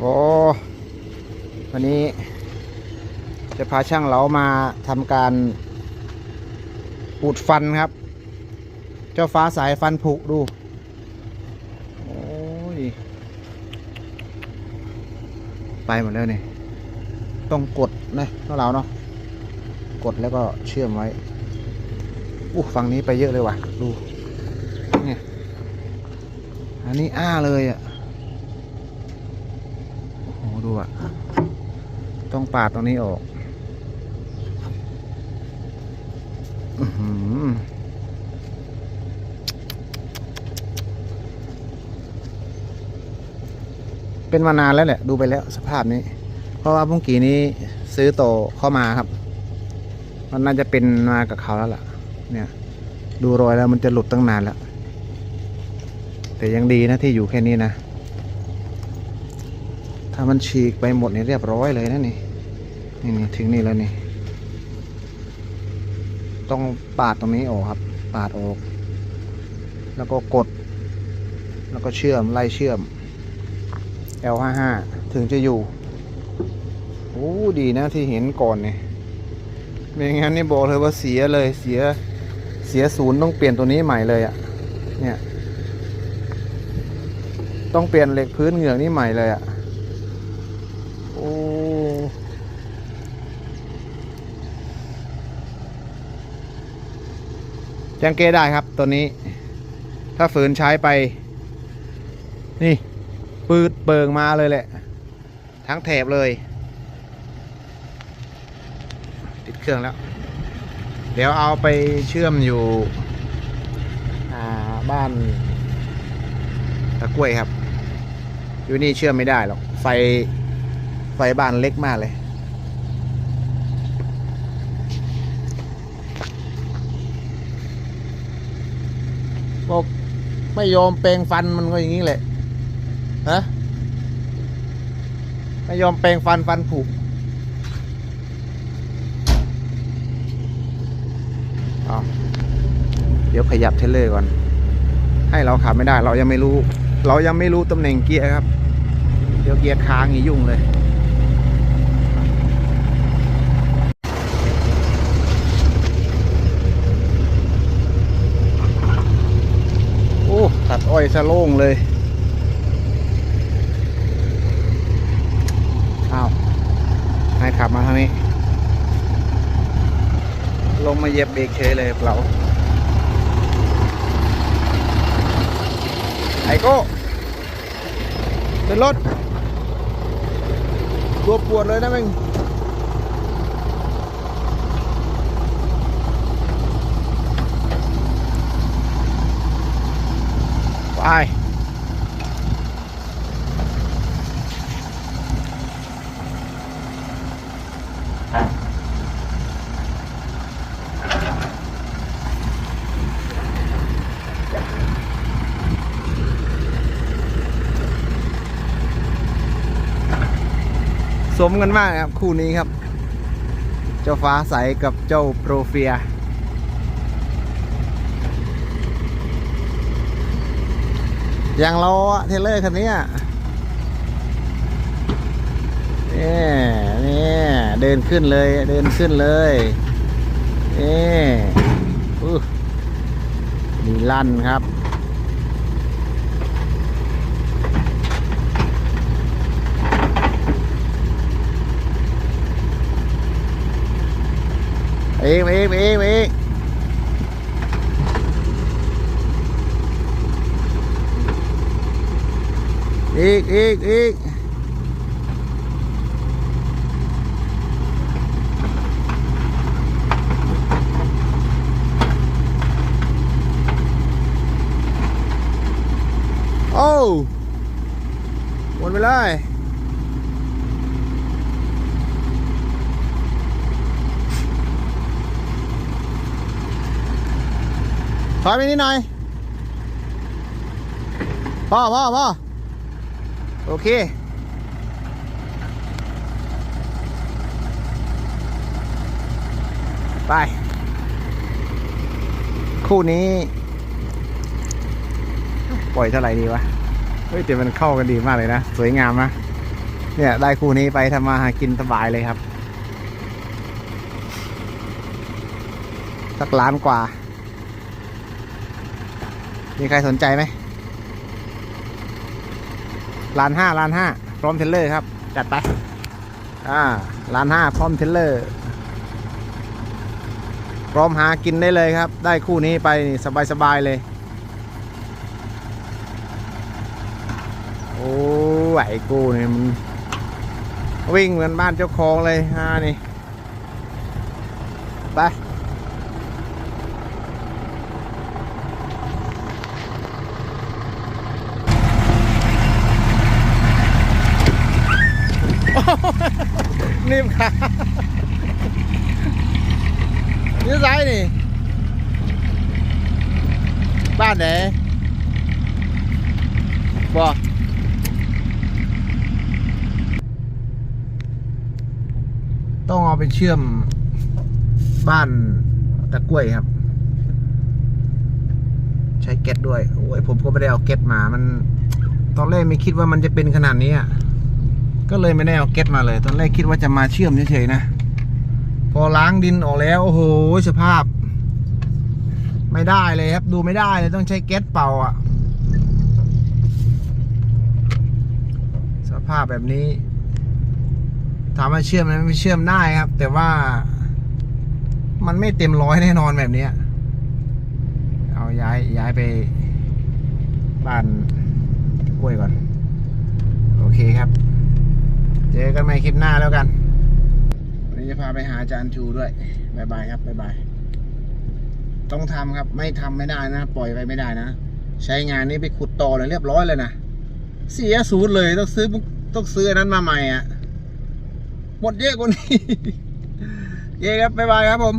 โอ้วันนี้ จะพาช่างเหลามาทำการปูดฟันครับ เจ้าฟ้าสายฟันผุดู โอ้ย ไปหมดแล้วนี่ต้องกดนะเท่าเราเนาะกดแล้วก็เชื่อมไว้อู้ฝั่งนี้ไปเยอะเลยว่ะ ดูนี่อันนี้อ้าเลยอะ่ะโอ้โหดูอะ่ะต้องปาดตรงนี้ออกอเป็นมานานแล้วแหละ ดูไปแล้วสภาพนี้ เพราะว่าพุ่งกีนี้ซื้อโตเข้ามาครับ มันน่าจะเป็นมากับเขาแล้วล่ะ เนี่ย ดูรอยแล้วมันจะหลุดตั้งนานแล้ว แต่ยังดีนะที่อยู่แค่นี้นะ ถ้ามันฉีกไปหมดนี่เรียบร้อยเลยนะนี่นี่นี่ถึงนี่แล้วนี่ ต้องปาดตรงนี้ออกครับ ปาดออก แล้วก็กด แล้วก็เชื่อมไล่เชื่อม L55 ถึงจะอยู่โอ้ดีนะที่เห็นก่อนเนี่ยไม่งั้นนี่บอกเลยว่าเสียเลยเสียเสียศูนย์ต้องเปลี่ยนตัวนี้ใหม่เลยอะ่ะ เนี่ย ต้องเปลี่ยนเหล็กพื้นเหงือกนี่ใหม่เลยอะ่ะ โอ้ยั งเก้ได้ครับตัวนี้ ถ้าฝืนใช้ไป นี่ ปืดเปิงมาเลยแหละ ทั้งแถบเลย ติดเครื่องแล้ว เดี๋ยวเอาไปเชื่อมอยู่บ้านตะกล้วยครับ อยู่นี่เชื่อมไม่ได้หรอก ไฟ ไฟบ้านเล็กมากเลย บอก ไม่ยอมแปรงฟันมันก็อย่างนี้แหละฮะไม่ยอมแปรงฟันฟันผุอ้าวเดี๋ยวขยับเทเลอร์ก่อน ให้เราขับไม่ได้ เรายังไม่รู้ เรายังไม่รู้ตำแหน่งเกียร์ครับ เดี๋ยวเกียร์ค้างอียุ่งเลย โอ้ ตัดอ้อยซะโล่งเลยอ้าวให้ขับมาทางนี้ ลงมาเหยียบเบรกเฉยเลยเราไอโก้เป็นรถตัวปวดเลยนะมึงไป สมกันมากนะครับ คู่นี้ครับ เจ้าฟ้าใสกับเจ้าโปรเฟียอย่างเราอเทเลอร์คันนี้อะนี่นี่เดินขึ้นเลยเดินขึ้นเลยนี่อู้มีลั่นครับ เองเองเองเองอีกอีกอีกโอ้วนไปเลย ถอยไปนิดหน่อยพ่อพ่อพ่อโอเค ไป คู่นี้ ปล่อยเท่าไหร่ดีวะ เฮ้ยแต่มันเข้ากันดีมากเลยนะ สวยงามนะ เนี่ย ได้คู่นี้ไปทำมาหากินสบายเลยครับ สักล้านกว่า มีใครสนใจไหมล้านห้าล้านห้าพร้อมเทเลอร์ครับ จัดไป อ่าล้านห้าพร้อมเทเลอร์ พร้อมหากินได้เลยครับ ได้คู่นี้ไปนี่สบายๆเลย โอ้ไหวกูนี่มัน วิ่งเหมือนบ้านเจ้าของเลยฮานี่ ไป นิ่มค่ะนี่ซ้ายนี่ บ้านไหนบอต้องเอาไปเชื่อมบ้านตะกล้วยครับ ใช้เก็ตด้วย โอ้ยผมก็ไม่ได้เอาเก็ตมา มัน ตอนแรกไม่คิดว่ามันจะเป็นขนาดนี้อะ ก็เลยไม่ได้เอาเก็ตมาเลย ตอนแรกคิดว่าจะมาเชื่อมเฉยๆนะ พอล้างดินออกแล้ว โอ้โหสภาพ ไม่ได้เลยครับ ดูไม่ได้เลยต้องใช้เก็ตเป่าอะสภาพแบบนี้ถามว่าเชื่อมไหมไม่เชื่อมได้ครับ แต่ว่ามันไม่เต็มร้อยแน่นอนแบบนี้เอาย้ายย้ายไปบ้านกล้วยก่อน โอเคครับ เจอกันใหม่คลิปหน้าแล้วกัน วันนี้จะพาไปหาอาจารย์ชูด้วยบายบายครับบายบาย ต้องทำครับ ไม่ทำไม่ได้นะ ปล่อยไปไม่ได้นะ ใช้งานนี้ไปขุดต่อเลยเรียบร้อยเลยนะ เสียสูตรเลยต้องซื้อต้องซื้อนั้นมาใหม่อะ หมดเยอะกว่านี้เย้ครับบายบายครับผม